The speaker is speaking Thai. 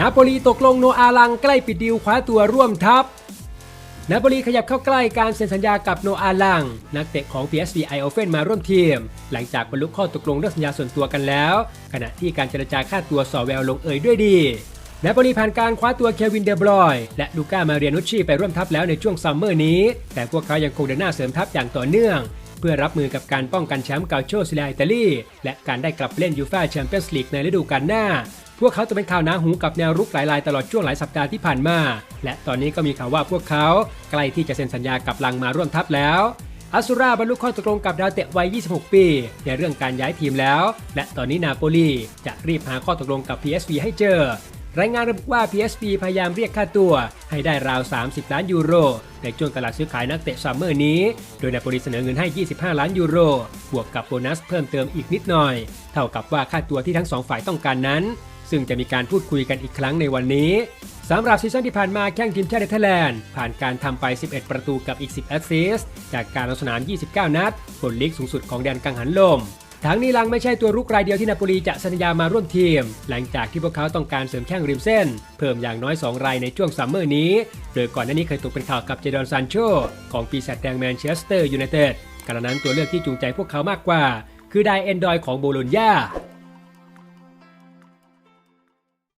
นาโปลีตกลงโนอาลังใกล้ปิดดีลคว้าตัวร่วมทัพ นาโปลีขยับเข้าใกล้การเซ็นสัญญากับโนอาลัง นักเตะของ PSV i o f e n มาร่วมทีม หลังจากบรรลุข้อตกลงเรื่องสัญญาส่วนตัวกันแล้ว ขณะที่การเจรจาค่าตัวสอแววลงเอยด้วยดีนาโปลีผ่านการคว้าตัวเควินเดบรอย และลูก้ามาเรียนุชชีไปร่วมทัพแล้วในช่วงซัมเมอร์นี้ แต่พวกเขายังคงเดินหน้าเสริมทัพอย่างต่อเนื่อง เพื่อรับมือกับการป้องกันแชมป์เกาโชซิลียอิตาลีและการได้กลับเล่นยูฟ่าแชมเปี้ยนส์ลีกในฤดูกาลหน้า พวกเขาจะเป็นข่าวหนาหูกับแนวรุกหลายรายตลอดช่วงหลายสัปดาห์ที่ผ่านมา และตอนนี้ก็มีข่าวว่าพวกเขาใกล้ที่จะเซ็นสัญญากับลังมาร่วมทัพแล้วอัสซูราบรรลุข้อตกลงกับดาวเตะวัย 26 ปี ในเรื่องการย้ายทีมแล้ว และตอนนี้นาโปลีจะรีบหาข้อตกลงกับ PSV ให้เจอ รายงานระบุว่า PSV พยายามเรียกค่าตัวให้ได้ราว 30 ล้านยูโร ในช่วงตลาดซื้อขายนักเตะซัมเมอร์นี้ โดยนาโปลีเสนอเงินให้ 25 ล้านยูโร บวกกับโบนัสเพิ่มเติมอีกนิดหน่อย เท่ากับว่าค่าตัวที่ทั้งสองฝ่ายต้องการนั้น ซึ่งจะมีการพูดคุยกันอีกครั้งในวันนี้สำหรับซีซั่นที่ผ่านมาแข่งทีมชาติเนเธอร์แลนด์ผ่านการทำไป 11 ประตูกับอีก 10 แอสซิสต์จากการลงสนาม 29 นัดผลลีกสูงสุดของแดนกังหันลมทั้งนี้ลังไม่ใช่ตัวรุกรายเดียวที่นาโปลีจะสัญญามาร่วมทีม หลังจากที่พวกเขาต้องการเสริมแข้งริมเส้น เพิ่มอย่างน้อย 2 รายในช่วงซัมเมอร์นี้ โดยก่อนหน้านี้เคยตกเป็นข่าวกับเจดอนซานโชของปีศาจแดงแมนเชสเตอร์ยูไนเต็ดกระนั้นตัวเลือกที่จูงใจพวกเขามากกว่า คือไดเอนดอยของโบโลญญา